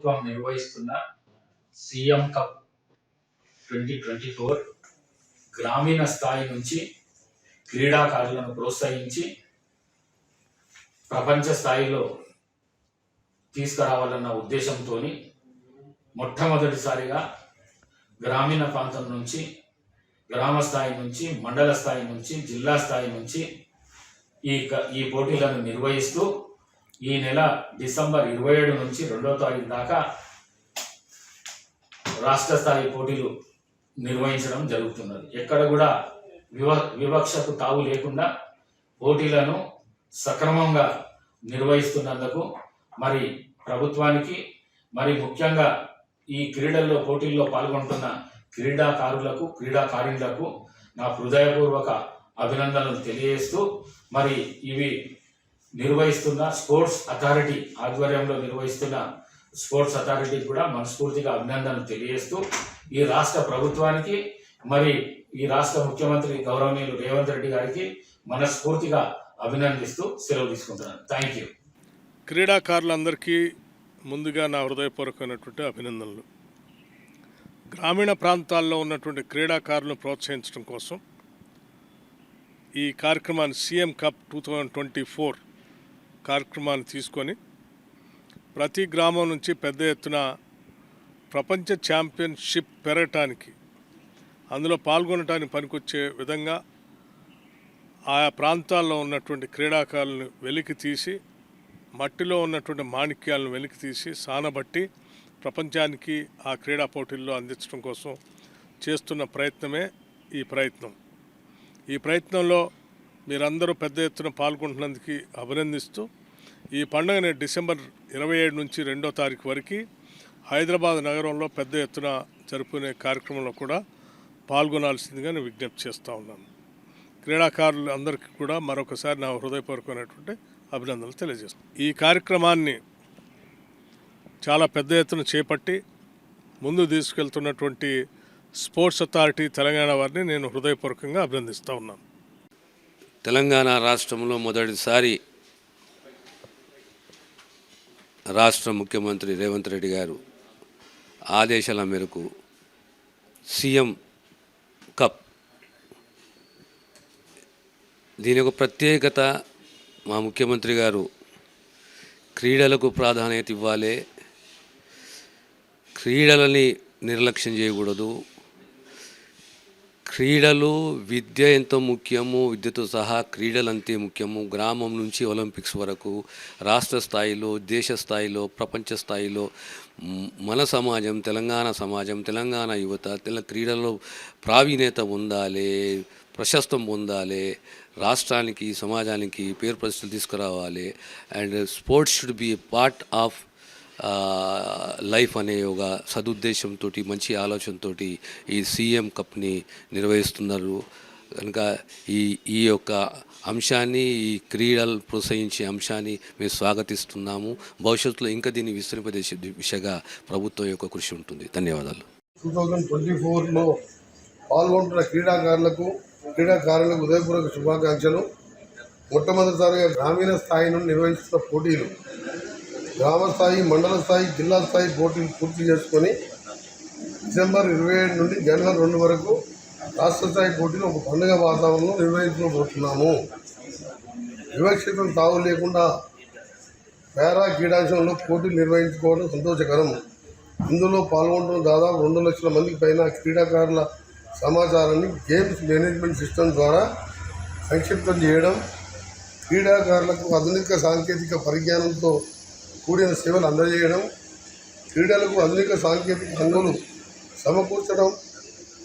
ప్రభుత్వం నిర్వహిస్తున్న CM Cup twenty twenty four గ్రామీణ స్థాయి నుంచి క్రీడాకారులను ప్రోత్సహించి ప్రపంచ స్థాయిలో తీసుకురావాలన్న ఉద్దేశంతో మొట్టమొదటిసారిగా గ్రామీణ ప్రాంతం నుంచి గ్రామ స్థాయి నుంచి మండల స్థాయి నుంచి జిల్లా స్థాయి నుంచి ఈ క- ఈ పోటీలను నిర్వహిస్తూ ఈ నెల డిసెంబర్ ఇరవై ఏడు నుంచి రెండవ తారీఖు దాకా రాష్ట్ర స్థాయి పోటీలు నిర్వహించడం జరుగుతున్నది. ఎక్కడ కూడా వివ వివక్షకు తావు లేకుండా పోటీలను సక్రమంగా నిర్వహిస్తున్నందుకు మరి ప్రభుత్వానికి మరి ముఖ్యంగా ఈ క్రీడల్లో పోటీల్లో పాల్గొంటున్న క్రీడాకారులకు క్రీడాకారులకు నా హృదయపూర్వక అభినందనలు తెలియజేస్తూ మరి ఇవి నిర్వహిస్తున్న స్పోర్ట్స్ అథారిటీ ఆధ్వర్యంలో నిర్వహిస్తున్న స్పోర్ట్స్ అథారిటీకి కూడా మనస్ఫూర్తిగా అభినందనలు తెలియజేస్తూ ఈ రాష్ట్ర ప్రభుత్వానికి మరి ఈ రాష్ట్ర ముఖ్యమంత్రి గౌరవనీయులు రేవంత్ రెడ్డి గారికి మనస్ఫూర్తిగా అభినందిస్తూ సెలవు తీసుకుంటున్నాను. థ్యాంక్ యూ క్రీడాకారులందరికీ ముందుగా నా హృదయపూర్వకమైనటువంటి అభినందనలు. గ్రామీణ ప్రాంతాల్లో ఉన్నటువంటి క్రీడాకారులను ప్రోత్సహించడం కోసం ఈ కార్యక్రమాన్ని CM Cup two thousand twenty four కార్యక్రమాన్ని తీసుకొని ప్రతి గ్రామం నుంచి పెద్ద ఎత్తున ప్రపంచ ఛాంపియన్షిప్ పెరగటానికి అందులో పాల్గొనటానికి పనికొచ్చే విధంగా ఆయా ప్రాంతాల్లో ఉన్నటువంటి క్రీడాకారులను వెలికి తీసి మట్టిలో ఉన్నటువంటి మాణిక్యాలను వెలికి తీసి సానబట్టి ప్రపంచానికి ఆ క్రీడా పోటీల్లో అందించడం కోసం చేస్తున్న ప్రయత్నమే ఈ ప్రయత్నం. ఈ ప్రయత్నంలో మీరందరూ పెద్ద ఎత్తున పాల్గొంటున్నందుకు అభినందిస్తూ ఈ పండుగని డిసెంబర్ ఇరవై ఏడు నుంచి రెండో తారీఖు వరకు హైదరాబాద్ నగరంలో పెద్ద ఎత్తున జరుపుకునే కార్యక్రమంలో కూడా పాల్గొనాల్సిందిగా నేను విజ్ఞప్తి చేస్తూ ఉన్నాను. క్రీడాకారులు అందరికీ కూడా మరొకసారి నా హృదయపూర్వకమైనటువంటి అభినందనలు తెలియజేస్తాను ఈ కార్యక్రమాన్ని చాలా పెద్ద ఎత్తున చేపట్టి ముందు తీసుకెళ్తున్నటువంటి స్పోర్ట్స్ అథారిటీ తెలంగాణ వారిని నేను హృదయపూర్వకంగా అభినందిస్తూ ఉన్నాను. తెలంగాణ రాష్ట్రంలో మొదటిసారి రాష్ట్ర ముఖ్యమంత్రి రేవంత్ రెడ్డి గారు ఆదేశాల మేరకు సీఎం కప్. దీని యొక్క ప్రత్యేకత మా ముఖ్యమంత్రి గారు క్రీడలకు ప్రాధాన్యత ఇవ్వాలి. క్రీడలని నిర్లక్ష్యం చేయకూడదు. క్రీడలు విద్య ఎంతో ముఖ్యము విద్యతో సహా క్రీడలు అంతే ముఖ్యము. గ్రామం నుంచి ఒలింపిక్స్ వరకు రాష్ట్ర స్థాయిలో దేశ స్థాయిలో ప్రపంచ స్థాయిలో మన సమాజం తెలంగాణ సమాజం తెలంగాణ యువత తెల క్రీడల్లో ప్రావీణ్యత పొందాలి ప్రశస్తం పొందాలి రాష్ట్రానికి సమాజానికి పేరు ప్రతిష్టలు తీసుకురావాలి. And sports should be part of life అనే ఒక సదుద్దేశంతో మంచి ఆలోచనతో ఈ సీఎం కప్ని నిర్వహిస్తున్నారు. కనుక ఈ ఈ యొక్క అంశాన్ని ఈ క్రీడలు ప్రోత్సహించే అంశాన్ని మేము స్వాగతిస్తున్నాము. భవిష్యత్తులో ఇంకా దీన్ని విస్తరింపజేసే దిశగా ప్రభుత్వం యొక్క కృషి ఉంటుంది. ధన్యవాదాలు. టూ థౌజండ్ ట్వంటీ ఫోర్లో పాల్గొంటున్న క్రీడాకారులకు క్రీడాకారులకు ఉదయపూర్వక శుభాకాంక్షలు. మొట్టమొదటిసారిగా గ్రామీణ స్థాయి నుండి నిర్వహిస్తున్న పోటీలు గ్రామ స్థాయి మండల స్థాయి జిల్లా స్థాయి పోటీలు పూర్తి చేసుకొని డిసెంబర్ ఇరవై ఏడు నుండి జనవరి రెండు వరకు రాష్ట్ర స్థాయి పోటీలు ఒక పండుగ వాతావరణంలో నిర్వహించబోతున్నాము వివక్షితం తావు లేకుండా పేరా క్రీడాంశంలో పోటీలు నిర్వహించుకోవడం సంతోషకరం. ఇందులో పాల్గొనడం దాదాపు రెండు లక్షల మందికి పైన క్రీడాకారుల సమాచారాన్ని గేమ్స్ మేనేజ్మెంట్ సిస్టమ్ ద్వారా సంక్షిప్తం చేయడం క్రీడాకారులకు ఆధునిక సాంకేతిక పరిజ్ఞానంతో కూడిన సేవలు అందజేయడం క్రీడలకు ఆధునిక సాంకేతిక హంగులు సమకూర్చడం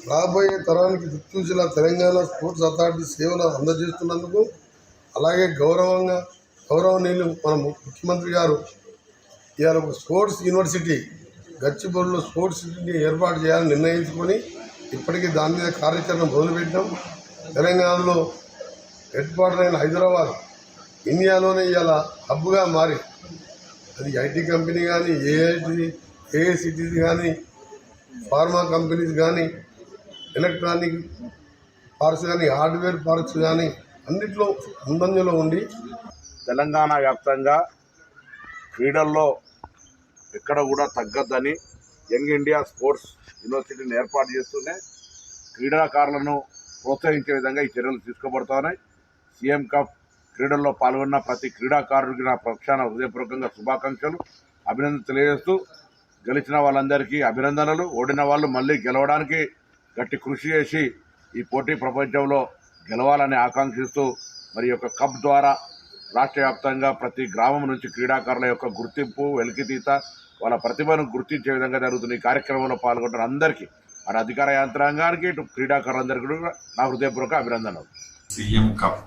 రాబోయే తరానికి దిక్సూచిలా తెలంగాణ స్పోర్ట్స్ అథారిటీ సేవలు అందజేస్తున్నందుకు అలాగే గౌరవంగా గౌరవనీయులు మన ముఖ్యమంత్రి గారు ఇవాళ ఒక స్పోర్ట్స్ యూనివర్సిటీ గచ్చిబౌలిలో స్పోర్ట్స్ సిటీని ఏర్పాటు చేయాలని నిర్ణయించుకొని ఇప్పటికీ దాని మీద కార్యాచరణ మొదలుపెట్టాం. తెలంగాణలో హెడ్ క్వార్టర్ అయిన హైదరాబాద్ ఇండియాలోనే ఇవాళ హబ్గా మారి అది ఐటీ కంపెనీ కానీ ఏఐటి ఏఐసిటీస్ కానీ ఫార్మా కంపెనీస్ కానీ ఎలక్ట్రానిక్ పార్క్స్ కానీ హార్డ్వేర్ పార్క్స్ కానీ అన్నిట్లో ముందంజలో ఉండి తెలంగాణ వ్యాప్తంగా క్రీడల్లో ఎక్కడ కూడా తగ్గద్దని యంగ్ ఇండియా స్పోర్ట్స్ యూనివర్సిటీని ఏర్పాటు చేస్తూనే క్రీడాకారులను ప్రోత్సహించే విధంగా ఈ చర్యలు తీసుకోబడుతున్నాయి. సీఎం కప్ క్రీడల్లో పాల్గొన్న ప్రతి క్రీడాకారుడికి నా పక్షాన హృదయపూర్వకంగా శుభాకాంక్షలు. అభినందన తెలియజేస్తూ గెలిచిన వాళ్ళందరికీ అభినందనలు. ఓడిన వాళ్ళు మళ్ళీ గెలవడానికి గట్టి కృషి చేసి ఈ పోటీ ప్రపంచంలో గెలవాలని ఆకాంక్షిస్తూ మరి యొక్క కప్ ద్వారా రాష్ట్ర వ్యాప్తంగా ప్రతి గ్రామం నుంచి క్రీడాకారుల యొక్క గుర్తింపు వెలికితీత వాళ్ళ ప్రతిభను గుర్తించే విధంగా జరుగుతున్న ఈ కార్యక్రమంలో పాల్గొంటున్న అందరికీ మన అధికార యంత్రాంగానికి ఇటు క్రీడాకారులందరికీ కూడా నా హృదయపూర్వక అభినందనలు. CM cup.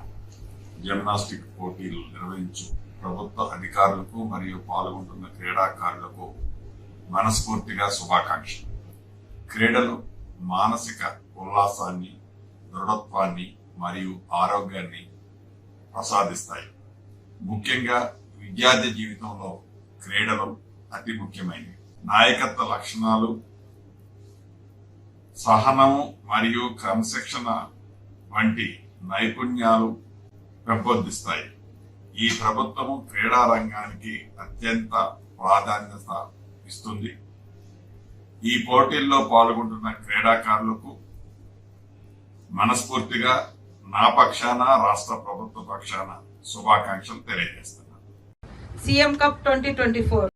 జిమ్నాస్టిక్ పోటీలు నిర్వహించు ప్రభుత్వ అధికారులకు మరియు పాల్గొంటున్న క్రీడాకారులకు మనస్ఫూర్తిగా శుభాకాంక్షలు. క్రీడలు మానసిక ఉల్లాసాన్ని దృఢత్వాన్ని మరియు ఆరోగ్యాన్ని ప్రసాదిస్తాయి. ముఖ్యంగా విద్యార్థి జీవితంలో క్రీడలు అతి ముఖ్యమైనవి. నాయకత్వ లక్షణాలు సహనము మరియు క్రమశిక్షణ వంటి నైపుణ్యాలు పెంపొందిస్తాయి ఈ ప్రభుత్వము క్రీడా రంగానికి అత్యంత ప్రాధాన్యత ఇస్తుంది. ఈ పోటీల్లో పాల్గొంటున్న క్రీడాకారులకు మనస్ఫూర్తిగా నా పక్షాన రాష్ట్ర ప్రభుత్వ పక్షాన శుభాకాంక్షలు తెలియజేస్తున్నాను. CM Cup twenty twenty four.